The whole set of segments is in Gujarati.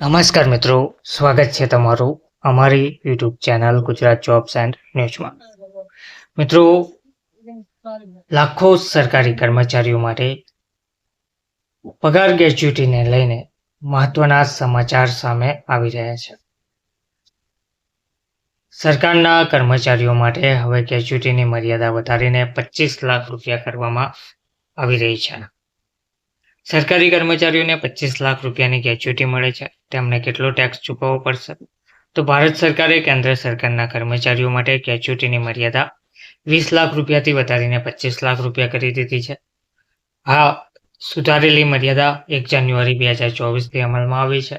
નમસ્કાર મિત્રો, સ્વાગત છે તમારું અમારી YouTube channel Gujarat jobs and ન્યૂઝમાં મિત્રો, લાખો સરકારી કર્મચારીઓ માટે પગાર ગ્રેચ્યુટીને લઈને મહત્વના સમાચાર સામે આવી રહ્યા છે. સરકારના કર્મચારીઓ માટે હવે ગ્રેચ્યુટીની મર્યાદા વધારીને પચીસ લાખ રૂપિયા કરવામાં આવી રહી છે. સરકારી કર્મચારીઓને પચીસ લાખ રૂપિયાની ગ્રેચ્યુટી મળે છે. તેમને કેટલો ટેક્સ ચૂકવવો પડશે? તો ભારત સરકારે કેન્દ્ર સરકારના કર્મચારીઓ માટે ગ્રેચ્યુટીની મર્યાદા વીસ લાખ રૂપિયાથી વધારીને પચીસ લાખ રૂપિયા કરી દીધી છે. આ સુધારેલી મર્યાદા એક જાન્યુઆરી બે હજાર ચોવીસથી અમલમાં આવી છે.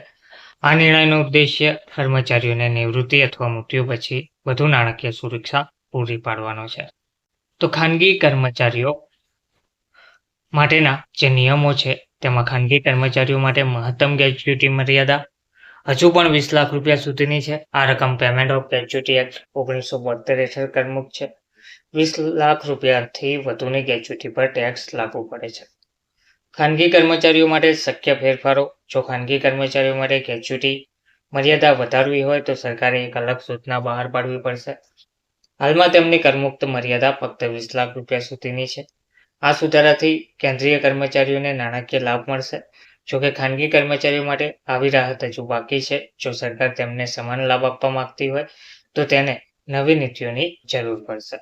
આ નિર્ણયનો ઉદ્દેશ્ય કર્મચારીઓને નિવૃત્તિ અથવા મૃત્યુ પછી વધુ નાણાકીય સુરક્ષા પૂરી પાડવાનો છે. તો ખાનગી કર્મચારીઓ માટેના જે નિયમો છે, તેમાં ખાનગી કર્મચારીઓ માટે મહત્તમ ગ્રેચ્યુટી મર્યાદા, હજુ પણ વીસ લાખ રૂપિયા સુધીની છે. આ રકમ પેમેન્ટ ઓફ ગ્રેચ્યુટી એક્ટ ઓગણીસો બોતેર હેઠળ કરમુખ છે. વીસ લાખ રૂપિયાથી વધુની ગ્રેચ્યુટી પર ટેક્સ લાગુ પડે છે. ખાનગી કર્મચારીઓ માટે શક્ય ફેરફારો. જો ખાનગી કર્મચારીઓ માટે ગ્રેચ્યુટી મર્યાદા વધારવી હોય તો સરકારે એક અલગ સૂચના બહાર પાડવી પડશે. હાલમાં તેમની કરમુક્ત મર્યાદા ફક્ત વીસ લાખ રૂપિયા સુધીની છે. આ સુધારાથી કેન્દ્રીય કર્મચારીઓને નાણાકીય લાભ મળશે. જોકે ખાનગી કર્મચારીઓ માટે આવી રાહત હજુ બાકી છે. જો સરકાર તેમને સમાન લાભ આપવા માંગતી હોય, તો તેને નવી નીતિઓની જરૂર પડશે.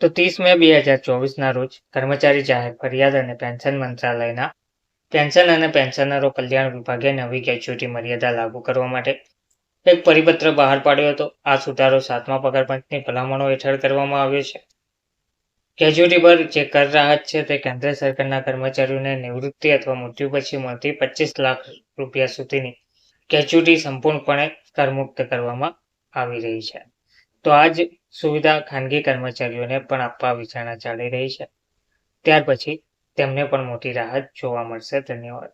તો ત્રીસ મે બે હજાર ચોવીસના રોજ કર્મચારી જાહેર ફરિયાદ અને પેન્શન મંત્રાલયના પેન્શન અને પેન્શનરો કલ્યાણ વિભાગે નવી ગ્રેચ્યુટી મર્યાદા લાગુ કરવા માટે એક પરિપત્ર બહાર પાડ્યો હતો. આ સુધારો સાતમા પગારપંચની ભલામણો હેઠળ કરવામાં આવ્યો છે. ગ્રેજ્યુટી પર જે કર રાહત છે તે કેન્દ્ર સરકારના કર્મચારીઓને નિવૃત્તિ અથવા મૃત્યુ પછી મળતી પચીસ લાખ રૂપિયા સુધીની ગ્રેજ્યુટી સંપૂર્ણપણે કરમુક્ત કરવામાં આવી રહી છે. તો આ જ સુવિધા ખાનગી કર્મચારીઓને પણ આપવા વિચારણા ચાલી રહી છે. ત્યાર પછી તેમને પણ મોટી રાહત જોવા મળશે. ધન્યવાદ.